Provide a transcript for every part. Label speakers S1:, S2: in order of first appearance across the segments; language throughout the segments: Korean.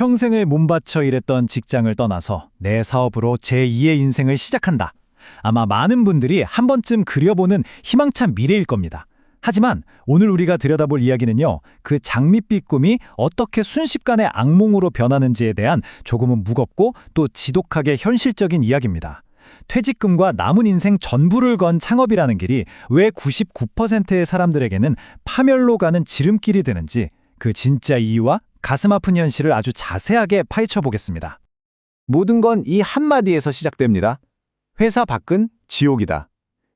S1: 평생을 몸바쳐 일했던 직장을 떠나서 내 사업으로 제2의 인생을 시작한다. 아마 많은 분들이 한 번쯤 그려보는 희망찬 미래일 겁니다. 하지만 오늘 우리가 들여다볼 이야기는요, 그 장밋빛 꿈이 어떻게 순식간에 악몽으로 변하는지에 대한 조금은 무겁고 또 지독하게 현실적인 이야기입니다. 퇴직금과 남은 인생 전부를 건 창업이라는 길이 왜 99%의 사람들에게는 파멸로 가는 지름길이 되는지 그 진짜 이유와 가슴 아픈 현실을 아주 자세하게 파헤쳐 보겠습니다.
S2: 모든 건 이 한마디에서 시작됩니다. 회사 밖은 지옥이다.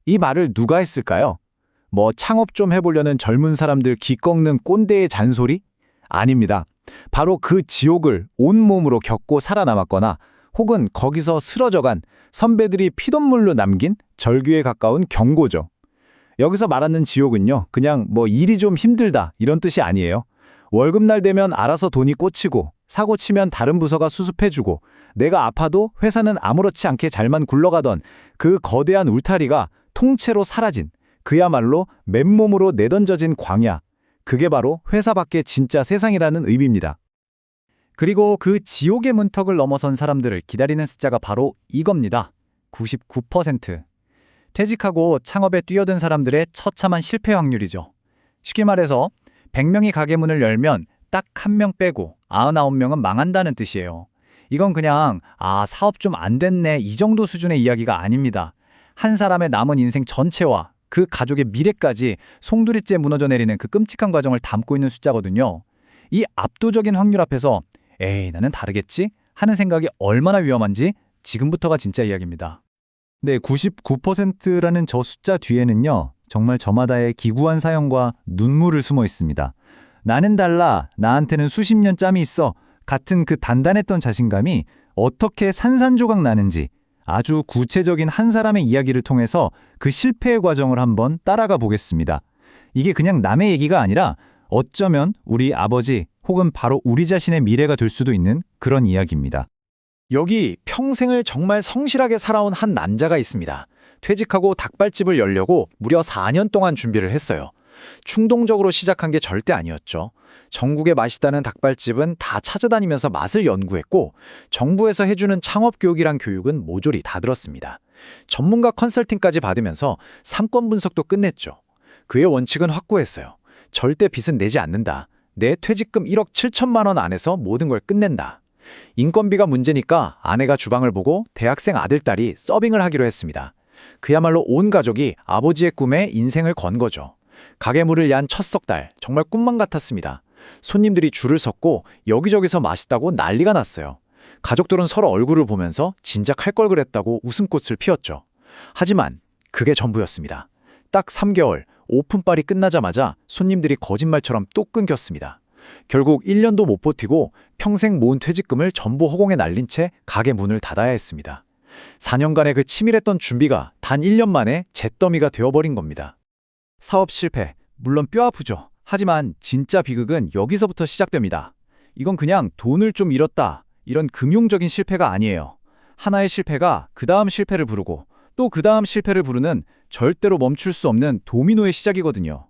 S2: 이 말을 누가 했을까요? 뭐 창업 좀 해보려는 젊은 사람들 기 꺾는 꼰대의 잔소리? 아닙니다. 바로 그 지옥을 온몸으로 겪고 살아남았거나 혹은 거기서 쓰러져간 선배들이 피돈물로 남긴 절규에 가까운 경고죠. 여기서 말하는 지옥은요, 그냥 뭐 일이 좀 힘들다 이런 뜻이 아니에요. 월급날 되면 알아서 돈이 꽂히고 사고 치면 다른 부서가 수습해주고 내가 아파도 회사는 아무렇지 않게 잘만 굴러가던 그 거대한 울타리가 통째로 사라진 그야말로 맨몸으로 내던져진 광야. 그게 바로 회사 밖의 진짜 세상이라는 의미입니다. 그리고 그 지옥의 문턱을 넘어선 사람들을 기다리는 숫자가 바로 이겁니다. 99%. 퇴직하고 창업에 뛰어든 사람들의 처참한 실패 확률이죠. 쉽게 말해서 100명이 가게 문을 열면 딱 한 명 빼고 99명은 망한다는 뜻이에요. 이건 그냥 아 사업 좀 안 됐네 이 정도 수준의 이야기가 아닙니다. 한 사람의 남은 인생 전체와 그 가족의 미래까지 송두리째 무너져 내리는 그 끔찍한 과정을 담고 있는 숫자거든요. 이 압도적인 확률 앞에서 에이 나는 다르겠지 하는 생각이 얼마나 위험한지 지금부터가 진짜 이야기입니다. 네, 99%라는 저 숫자 뒤에는요. 정말 저마다의 기구한 사연과 눈물을 숨어 있습니다. 나는 달라, 나한테는 수십 년 짬이 있어 같은 그 단단했던 자신감이 어떻게 산산조각 나는지 아주 구체적인 한 사람의 이야기를 통해서 그 실패의 과정을 한번 따라가 보겠습니다. 이게 그냥 남의 얘기가 아니라 어쩌면 우리 아버지 혹은 바로 우리 자신의 미래가 될 수도 있는 그런 이야기입니다. 여기 평생을 정말 성실하게 살아온 한 남자가 있습니다. 퇴직하고 닭발집을 열려고 무려 4년 동안 준비를 했어요. 충동적으로 시작한 게 절대 아니었죠. 전국에 맛있다는 닭발집은 다 찾아다니면서 맛을 연구했고 정부에서 해주는 창업 교육이란 교육은 모조리 다 들었습니다. 전문가 컨설팅까지 받으면서 상권 분석도 끝냈죠. 그의 원칙은 확고했어요. 절대 빚은 내지 않는다. 내 퇴직금 1억 7천만 원 안에서 모든 걸 끝낸다. 인건비가 문제니까 아내가 주방을 보고 대학생 아들딸이 서빙을 하기로 했습니다. 그야말로 온 가족이 아버지의 꿈에 인생을 건 거죠. 가게 문을 얀 첫 석 달 정말 꿈만 같았습니다. 손님들이 줄을 섰고 여기저기서 맛있다고 난리가 났어요. 가족들은 서로 얼굴을 보면서 진작 할 걸 그랬다고 웃음꽃을 피웠죠. 하지만 그게 전부였습니다. 딱 3개월 오픈빨이 끝나자마자 손님들이 거짓말처럼 또 끊겼습니다. 결국 1년도 못 버티고 평생 모은 퇴직금을 전부 허공에 날린 채 가게 문을 닫아야 했습니다. 4년간의 그 치밀했던 준비가 단 1년 만에 잿더미가 되어버린 겁니다. 사업 실패, 물론 뼈 아프죠. 하지만 진짜 비극은 여기서부터 시작됩니다. 이건 그냥 돈을 좀 잃었다. 이런 금융적인 실패가 아니에요. 하나의 실패가 그 다음 실패를 부르고 또 그 다음 실패를 부르는 절대로 멈출 수 없는 도미노의 시작이거든요.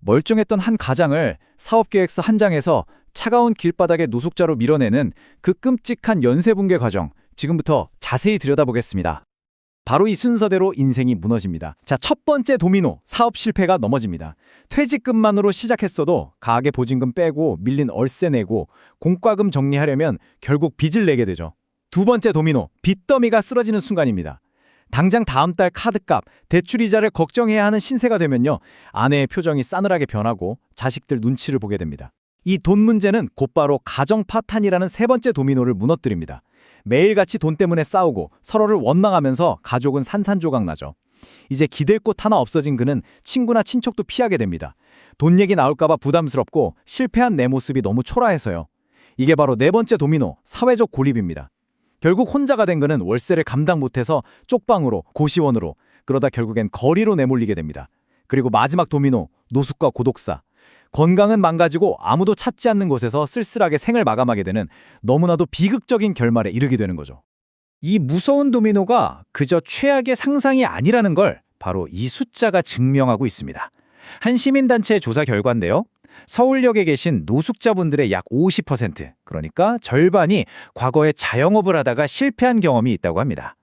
S2: 멀쩡했던 한 가장을 사업계획서 한 장에서 차가운 길바닥의 노숙자로 밀어내는 그 끔찍한 연쇄 붕괴 과정, 지금부터 자세히 들여다보겠습니다. 바로 이 순서대로 인생이 무너집니다. 자, 첫 번째 도미노, 사업 실패가 넘어집니다. 퇴직금만으로 시작했어도 가게 보증금 빼고 밀린 월세 내고 공과금 정리하려면 결국 빚을 내게 되죠. 두 번째 도미노, 빚더미가 쓰러지는 순간입니다. 당장 다음 달 카드값, 대출 이자를 걱정해야 하는 신세가 되면요. 아내의 표정이 싸늘하게 변하고 자식들 눈치를 보게 됩니다. 이 돈 문제는 곧바로 가정 파탄이라는 세 번째 도미노를 무너뜨립니다. 매일같이 돈 때문에 싸우고 서로를 원망하면서 가족은 산산조각 나죠. 이제 기댈 곳 하나 없어진 그는 친구나 친척도 피하게 됩니다. 돈 얘기 나올까봐 부담스럽고 실패한 내 모습이 너무 초라해서요. 이게 바로 네 번째 도미노, 사회적 고립입니다. 결국 혼자가 된 그는 월세를 감당 못해서 쪽방으로, 고시원으로, 그러다 결국엔 거리로 내몰리게 됩니다. 그리고 마지막 도미노, 노숙과 고독사. 건강은 망가지고 아무도 찾지 않는 곳에서 쓸쓸하게 생을 마감하게 되는 너무나도 비극적인 결말에 이르게 되는 거죠. 이 무서운 도미노가 그저 최악의 상상이 아니라는 걸 바로 이 숫자가 증명하고 있습니다. 한 시민단체 조사 결과인데요. 서울역에 계신 노숙자분들의 약 50%, 그러니까 절반이 과거에 자영업을 하다가 실패한 경험이 있다고 합니다.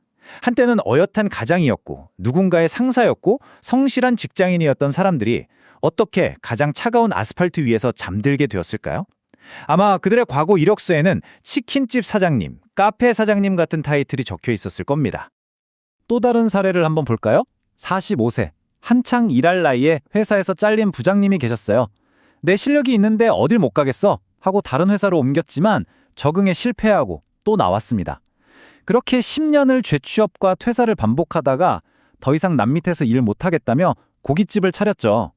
S2: 한때는 어엿한 가장이었고 누군가의 상사였고 성실한 직장인이었던 사람들이 어떻게 가장 차가운 아스팔트 위에서 잠들게 되었을까요? 아마 그들의 과거 이력서에는 치킨집 사장님, 카페 사장님 같은 타이틀이 적혀 있었을 겁니다. 또 다른 사례를 한번 볼까요? 45세, 한창 일할 나이에 회사에서 잘린 부장님이 계셨어요. 내 실력이 있는데 어딜 못 가겠어 하고 다른 회사로 옮겼지만 적응에 실패하고 또 나왔습니다. 그렇게 10년을 재취업과 퇴사를 반복하다가 더 이상 남 밑에서 일 못하겠다며 고깃집을 차렸죠.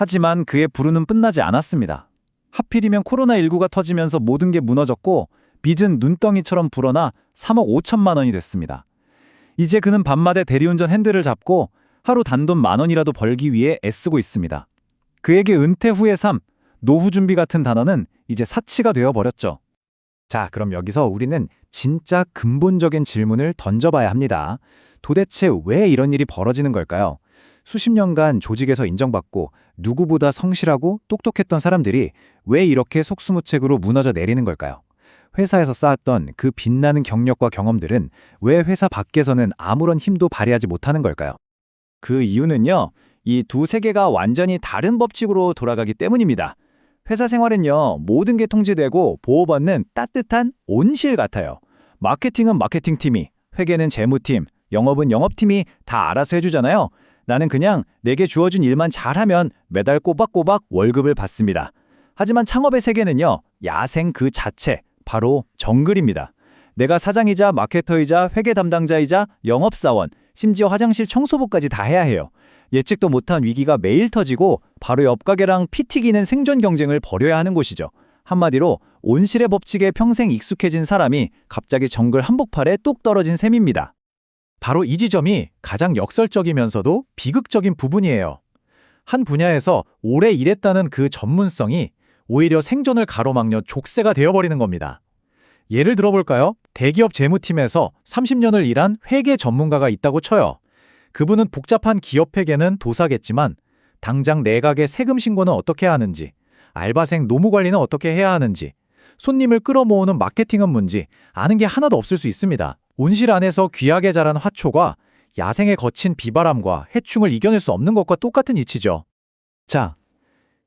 S2: 하지만 그의 부르는 끝나지 않았습니다. 하필이면 코로나19가 터지면서 모든 게 무너졌고 빚은 눈덩이처럼 불어나 3억 5천만 원이 됐습니다. 이제 그는 밤마다 대리운전 핸들을 잡고 하루 단돈 만 원이라도 벌기 위해 애쓰고 있습니다. 그에게 은퇴 후의 삶, 노후 준비 같은 단어는 이제 사치가 되어버렸죠. 자, 그럼 여기서 우리는 진짜 근본적인 질문을 던져봐야 합니다. 도대체 왜 이런 일이 벌어지는 걸까요? 수십 년간 조직에서 인정받고 누구보다 성실하고 똑똑했던 사람들이 왜 이렇게 속수무책으로 무너져 내리는 걸까요? 회사에서 쌓았던 그 빛나는 경력과 경험들은 왜 회사 밖에서는 아무런 힘도 발휘하지 못하는 걸까요? 그 이유는요, 이 두 세계가 완전히 다른 법칙으로 돌아가기 때문입니다. 회사 생활은요, 모든 게 통제되고 보호받는 따뜻한 온실 같아요. 마케팅은 마케팅팀이, 회계는 재무팀, 영업은 영업팀이 다 알아서 해주잖아요. 나는 그냥 내게 주어진 일만 잘하면 매달 꼬박꼬박 월급을 받습니다. 하지만 창업의 세계는요, 야생 그 자체, 바로 정글입니다. 내가 사장이자 마케터이자 회계 담당자이자 영업사원, 심지어 화장실 청소부까지 다 해야 해요. 예측도 못한 위기가 매일 터지고 바로 옆 가게랑 피 튀기는 생존 경쟁을 벌여야 하는 곳이죠. 한마디로 온실의 법칙에 평생 익숙해진 사람이 갑자기 정글 한복판에 뚝 떨어진 셈입니다. 바로 이 지점이 가장 역설적이면서도 비극적인 부분이에요. 한 분야에서 오래 일했다는 그 전문성이 오히려 생존을 가로막려 족쇄가 되어버리는 겁니다. 예를 들어볼까요? 대기업 재무팀에서 30년을 일한 회계 전문가가 있다고 쳐요. 그분은 복잡한 기업 회계는 도사겠지만 당장 내각의 세금 신고는 어떻게 하는지, 알바생 노무 관리는 어떻게 해야 하는지, 손님을 끌어모으는 마케팅은 뭔지 아는 게 하나도 없을 수 있습니다. 온실 안에서 귀하게 자란 화초가 야생의 거친 비바람과 해충을 이겨낼 수 없는 것과 똑같은 이치죠. 자,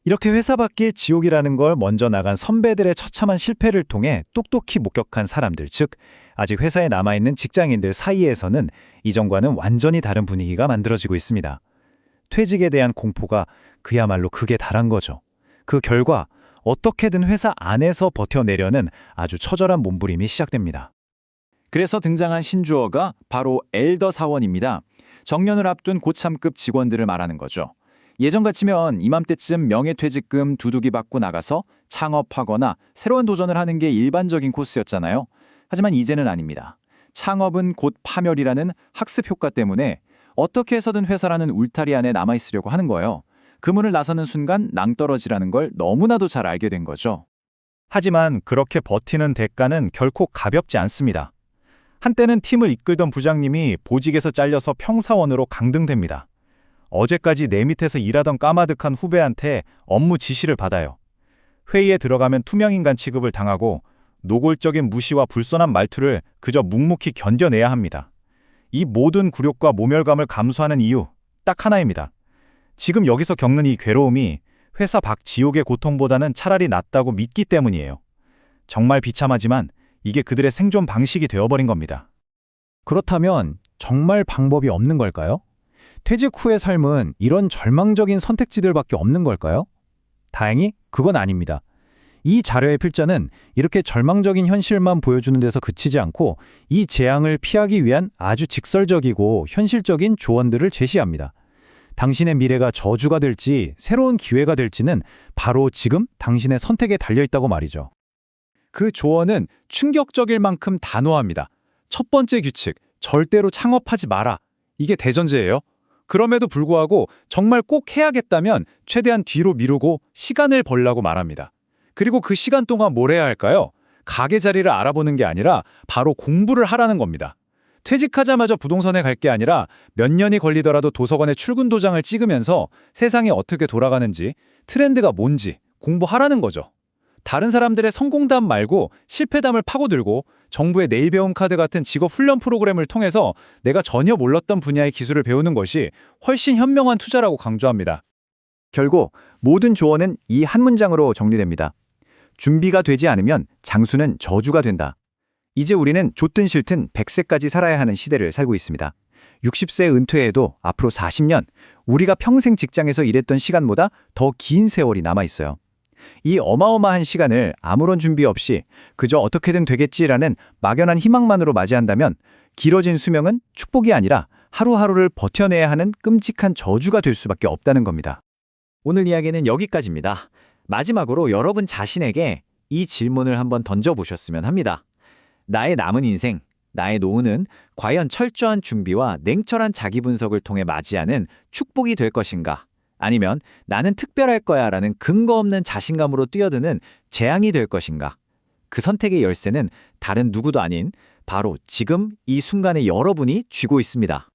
S2: 이렇게 회사 밖의 지옥이라는 걸 먼저 나간 선배들의 처참한 실패를 통해 똑똑히 목격한 사람들, 즉 아직 회사에 남아있는 직장인들 사이에서는 이전과는 완전히 다른 분위기가 만들어지고 있습니다. 퇴직에 대한 공포가 그야말로 극에 달한 거죠. 그 결과 어떻게든 회사 안에서 버텨내려는 아주 처절한 몸부림이 시작됩니다. 그래서 등장한 신주어가 바로 엘더 사원입니다. 정년을 앞둔 고참급 직원들을 말하는 거죠. 예전 같으면 이맘때쯤 명예퇴직금 두둑이 받고 나가서 창업하거나 새로운 도전을 하는 게 일반적인 코스였잖아요. 하지만 이제는 아닙니다. 창업은 곧 파멸이라는 학습 효과 때문에 어떻게 해서든 회사라는 울타리 안에 남아있으려고 하는 거예요. 그 문을 나서는 순간 낭떠러지라는 걸 너무나도 잘 알게 된 거죠. 하지만 그렇게 버티는 대가는 결코 가볍지 않습니다. 한때는 팀을 이끌던 부장님이 보직에서 잘려서 평사원으로 강등됩니다. 어제까지 내 밑에서 일하던 까마득한 후배한테 업무 지시를 받아요. 회의에 들어가면 투명인간 취급을 당하고 노골적인 무시와 불손한 말투를 그저 묵묵히 견뎌내야 합니다. 이 모든 굴욕과 모멸감을 감수하는 이유 딱 하나입니다. 지금 여기서 겪는 이 괴로움이 회사 밖 지옥의 고통보다는 차라리 낫다고 믿기 때문이에요. 정말 비참하지만 이게 그들의 생존 방식이 되어버린 겁니다. 그렇다면 정말 방법이 없는 걸까요? 퇴직 후의 삶은 이런 절망적인 선택지들밖에 없는 걸까요? 다행히 그건 아닙니다. 이 자료의 필자는 이렇게 절망적인 현실만 보여주는 데서 그치지 않고 이 재앙을 피하기 위한 아주 직설적이고 현실적인 조언들을 제시합니다. 당신의 미래가 저주가 될지 새로운 기회가 될지는 바로 지금 당신의 선택에 달려있다고 말이죠. 그 조언은 충격적일 만큼 단호합니다. 첫 번째 규칙, 절대로 창업하지 마라. 이게 대전제예요. 그럼에도 불구하고 정말 꼭 해야겠다면 최대한 뒤로 미루고 시간을 벌라고 말합니다. 그리고 그 시간 동안 뭘 해야 할까요? 가게 자리를 알아보는 게 아니라 바로 공부를 하라는 겁니다. 퇴직하자마자 부동산에 갈 게 아니라 몇 년이 걸리더라도 도서관에 출근 도장을 찍으면서 세상이 어떻게 돌아가는지, 트렌드가 뭔지,
S3: 공부하라는 거죠. 다른 사람들의 성공담 말고 실패담을 파고들고 정부의 내일 배움 카드 같은 직업 훈련 프로그램을 통해서 내가 전혀 몰랐던 분야의 기술을 배우는 것이 훨씬 현명한 투자라고 강조합니다.
S2: 결국 모든 조언은 이 한 문장으로 정리됩니다. 준비가 되지 않으면 장수는 저주가 된다. 이제 우리는 좋든 싫든 100세까지 살아야 하는 시대를 살고 있습니다. 60세 은퇴해도 앞으로 40년 우리가 평생 직장에서 일했던 시간보다 더 긴 세월이 남아 있어요. 이 어마어마한 시간을 아무런 준비 없이 그저 어떻게든 되겠지라는 막연한 희망만으로 맞이한다면 길어진 수명은 축복이 아니라 하루하루를 버텨내야 하는 끔찍한 저주가 될 수밖에 없다는 겁니다. 오늘 이야기는 여기까지입니다. 마지막으로 여러분 자신에게 이 질문을 한번 던져보셨으면 합니다. 나의 남은 인생, 나의 노후는 과연 철저한 준비와 냉철한 자기 분석을 통해 맞이하는 축복이 될 것인가? 아니면 나는 특별할 거야 라는 근거 없는 자신감으로 뛰어드는 재앙이 될 것인가? 그 선택의 열쇠는 다른 누구도 아닌 바로 지금 이 순간의 여러분이 쥐고 있습니다.